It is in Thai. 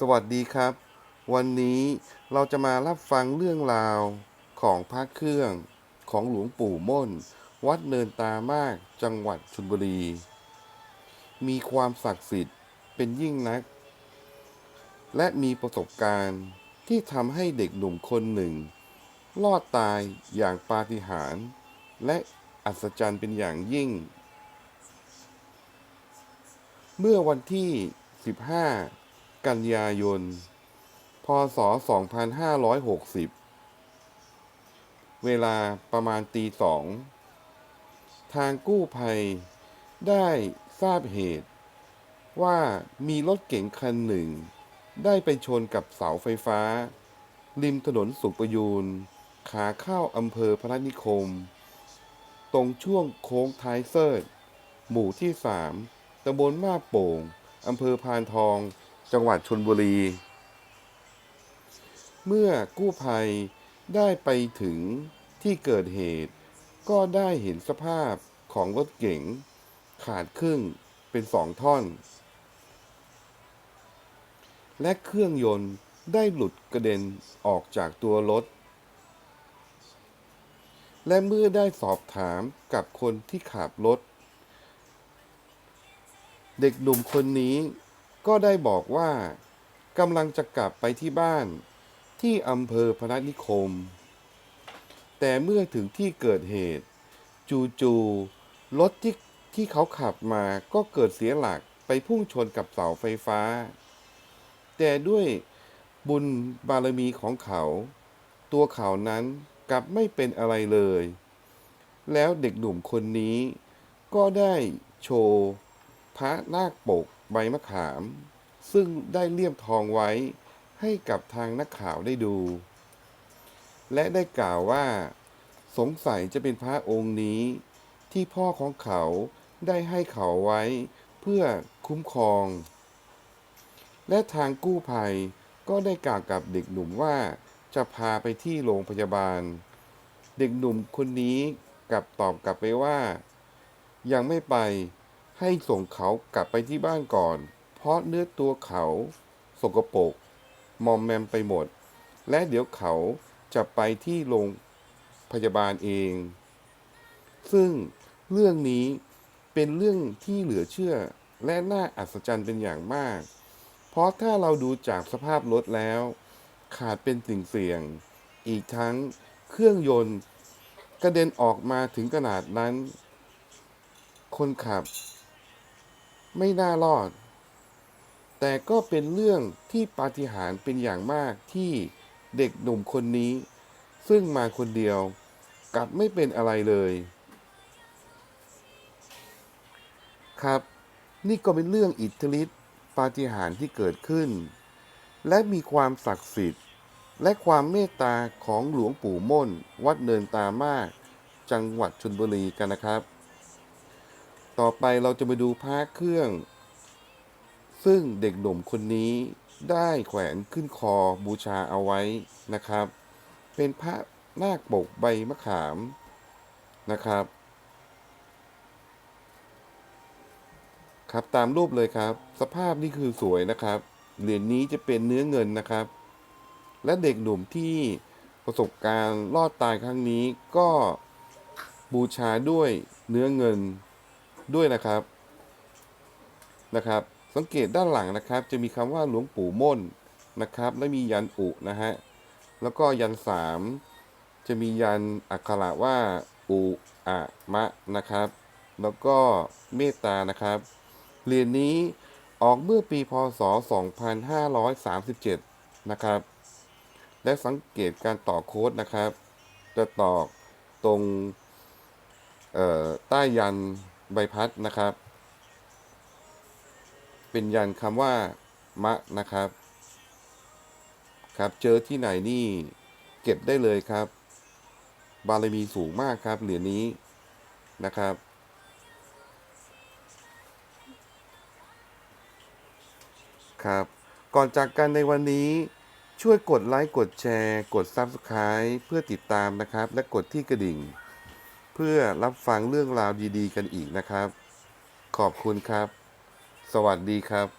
สวัสดีครับ วันนี้เราจะมารับฟังเรื่องราวของพระเครื่องของหลวงปู่ม่น วัดเนินตามากจังหวัดชลบุรี มีความศักดิ์สิทธิ์เป็นยิ่งนัก และมีประสบการณ์ที่ทำให้เด็กหนุ่มคนหนึ่ง รอดตายอย่างปาฏิหาริย์และอัศจรรย์เป็นอย่างยิ่ง เมื่อวันที่ 15 กันยายน พศ 2560 เวลาประมาณตีสอง ทางกู้ภัยได้ทราบเหตุว่ามีรถเก๋งคันหนึ่ง ได้ไปชนกับเสาไฟฟ้า ริมถนนสุประยูนขาเข้าอำเภอพระนิคม ตรงช่วงโค้งท้ายเซิร์หมู่ที่สามตำบลมาบโป่ง อำเภอพานทอง จังหวัดชนบุรี เมื่อกู้ภัยได้ไปถึงที่เกิดเหตุ ก็ได้เห็นสภาพของรถเก๋งขาดครึ่งเป็นสองท่อน และเครื่องยนต์ได้หลุดกระเด็นออกจากตัวรถ และเมื่อได้สอบถามกับคนที่ขับรถ เด็กหนุ่มคนนี้ ก็ได้บอกว่ากำลังจะกลับไปที่บ้านที่อำเภอพนัสนิคม แต่เมื่อถึงที่เกิดเหตุ จู่ๆรถที่ที่เขาขับมาก็เกิดเสียหลักไปพุ่งชนกับเสาไฟฟ้า แต่ด้วยบุญบารมีของเขา ตัวเขานั้นกลับไม่เป็นอะไรเลย แล้วเด็กหนุ่มคนนี้ก็ได้โชว์พระนาคปก ใบมะขาม ซึ่งได้เลี่ยมทองไว้ให้กับทางนักข่าวได้ดู และได้กล่าวว่า สงสัยจะเป็นพระองค์นี้ ที่พ่อของเขาได้ให้เขาไว้เพื่อคุ้มครอง และทางกู้ภัยก็ได้กล่าวกับเด็กหนุ่มว่าจะพาไปที่โรงพยาบาล เด็กหนุ่มคนนี้กลับตอบกลับไปว่า ยังไม่ไป ให้ส่งเขากลับไปที่บ้านก่อน เพราะเนื้อตัวเขาสกปรกมอมแมมไปหมด และเดี๋ยวเขาจะไปที่โรงพยาบาลเอง ซึ่งเรื่องนี้เป็นเรื่องที่เหลือเชื่อและน่าอัศจรรย์เป็นอย่างมาก เพราะถ้าเราดูจากสภาพรถแล้ว ขาดเป็นสิ่งเสี่ยง อีกทั้งเครื่องยนต์กระเด็นออกมาถึงขนาดนั้น คนขับ ไม่น่ารอด แต่ก็เป็นเรื่องที่ปาฏิหาริย์เป็นอย่างมากที่เด็กหนุ่มคนนี้ ซึ่งมาคนเดียวกลับไม่เป็นอะไรเลย ครับ นี่ก็เป็นเรื่องอิทธิฤทธิปาฏิหาริย์ที่เกิดขึ้น และมีความศักดิ์สิทธิ์ และความเมตตาของหลวงปู่ม่น วัดเนินตามาก จังหวัดชลบุรีกันนะครับ ต่อไปเราจะมาดูพระเครื่อง ซึ่งเด็กหนุ่มคนนี้ได้แขวนขึ้นคอบูชาเอาไว้นะครับ เป็นพระนาคปกใบมะขามนะครับ ครับตามรูปเลยครับ สภาพนี่คือสวยนะครับ เหรียญนี้จะเป็นเนื้อเงินนะครับ และเด็กหนุ่มที่ประสบการณ์รอดตายครั้งนี้ก็บูชาด้วยเนื้อเงิน ด้วยนะครับนะครับ สังเกตด้านหลังนะครับ จะมีคำว่าหลวงปู่ม่นนะครับ และมียันอุนะฮะแล้วก็ยันสามจะมียันอักขระว่าอุอะมะนะครับ แล้วก็เมตตานะครับเหรียญนี้ออกเมื่อปีพศ 2537 นะครับ และสังเกตการต่อโค้ดนะครับ จะตอกตรงใต้ยัน ใบพัดนะครับ เป็นยันคำว่ามะนะครับ ครับเจอที่ไหนนี่เก็บได้เลยครับ บารมีสูงมากครับเหรียญนี้นะครับครับก่อนจากกันในวันนี้ช่วยกดไลค์ กดแชร์ กด Subscribe เพื่อติดตามนะครับ และกดที่กระดิ่ง เพื่อรับฟังเรื่องราวดีๆ กันอีกนะครับ ขอบคุณครับ สวัสดีครับ